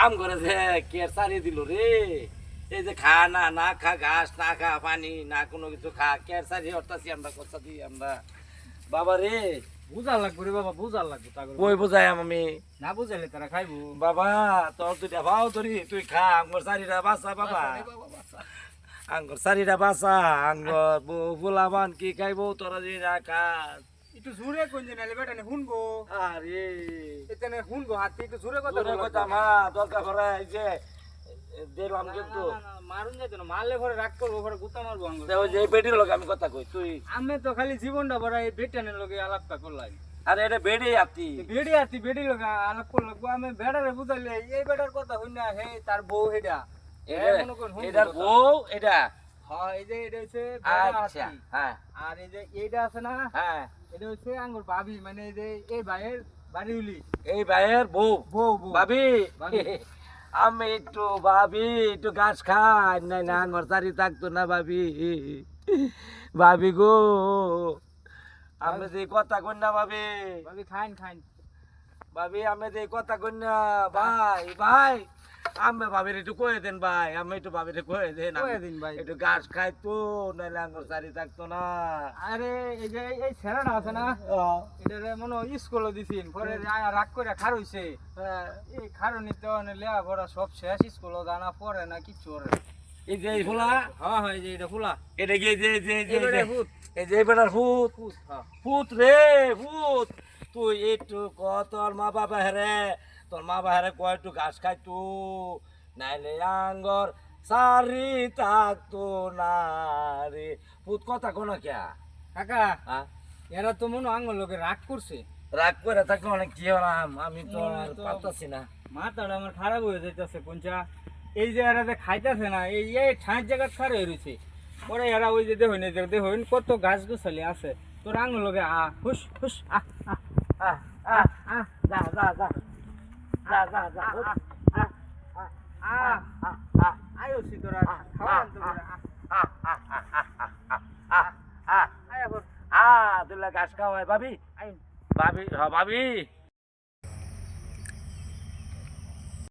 আম করে যে কে সারি দিল রে? এই যে খা না না খা ঘাস না খা পানি না কোনো কিছু খা কে সারি হরতাছি আমরা কথা দিই আমরা। বাবা রে বুঝার লাগবো রে বাবা বুঝার লাগবো। কই বুঝাই আমি না বুঝাইলে তারা খাইবো। বাবা তোর দুইটা ভাও ধরি তুই খা আঙ্গর সারিটা বাসা বাবা। আঙ্গর সারিটা বাসা আঙ্গর বুলাবান কি খাইবো তোরা যে না খাস। একটু জোরে কোন যে নালে বেটা শুনব? আরে এখানে শুনব হাতে একটু জোরে কথা বলো। কইতাম হা দরকার পড়ে এই যে দিলাম কিন্তু। মারুন যাইতো না মারলে পরে রাগ করব পরে গুতা মারবো ওই যে বেডির লোক আমি কথা কই তুই। আমি তো খালি জীবনটা বড় এই বেটানের লগে আলাপটা করলাই আরে এটা বেডে আতি বেড়ি আছি বেড়ি লগে আলাপ করল আমি বেড়ারে বুঝাইলে এই বেটার কথা হই না হে তার বউ এটা এটার বউ এটা হ্যাঁ এই যে এটা হচ্ছে বেড়া আচ্ছা। হ্যাঁ। আর এই যে এইটা আছে না হ্যাঁ। এটা হচ্ছে আঙ্গুর ভাবি মানে এই যে এই ভাইয়ের এই ভাইয়ের বউ। বউ বউ। ভাবি। আমি একটু ভাবি একটু গাছ খাই। নাই না আঙ্গর সারি থাকতো না ভাবি ভাবি গো আমি যে কথা কই না ভাবি ভাবি খাইন খাইন। ভাবি আমি যে কথা কই না? ভাই ভাই। আমি ভাবির একটু কয়ে দেন ভাই আমি একটু ভাবির কয়ে দেন কয়ে দিন ভাই। একটু গাছ খাইতো নাইলে আঙ্গর সারি থাকতো না। আরে এই যে এই ছেলেটা আছে না এটা মনে হয় স্কুলে দিছিন পরে রাগ করে খার হইছে। হ্যাঁ। এই খারণি তো লেয়া পড়া সব শেষ স্কুলে জানা পড়ে না ওরে এই যে ফুলা? হ্যাঁ হ্যাঁ এই যে এটা ফুলা। এটা কি যে যে যে- এই যে এবার ভূত? হ্যাঁ। রে ফুট তুই একটু ক তোর মা বাবা হেরে তোর মা বাবা হেরে কয় একটু ঘাস খাই তু নাইলে আঙ্গর সারি থাকতো না রে ফুট কথা কোনো কে কাকা হ্যাঁ? এরা তো মনে আঙ্গুল লোকে রাগ করছে। রাগ করে থাকলে অনেক কি হলাম? আমি তো পারতাছি না। মাথাটা আমার খারাপ হয়ে যাইতেছে কোনটা এই যে এরা যে খাইতেছে না এই এই ঠাঁট জায়গা খারাপ হয়ে রয়েছে। পরে এরা ওই যে এই যে দেখুন কত গাছ গোছালি আছে। তোর আঙুল লগে আ হুস হুস আ আ আহ, আহ, আহ, যা যা যা। যা যা আয়ো সি তোরা খাওয়া আনতে পারে আ আহ, আহ, আহ, আহ, আহ, আহ, আহ, আয়া বল আহ, তুই লা ঘাস খাওয়াই ভাবি ভাবি হ্যাঁ ভাবি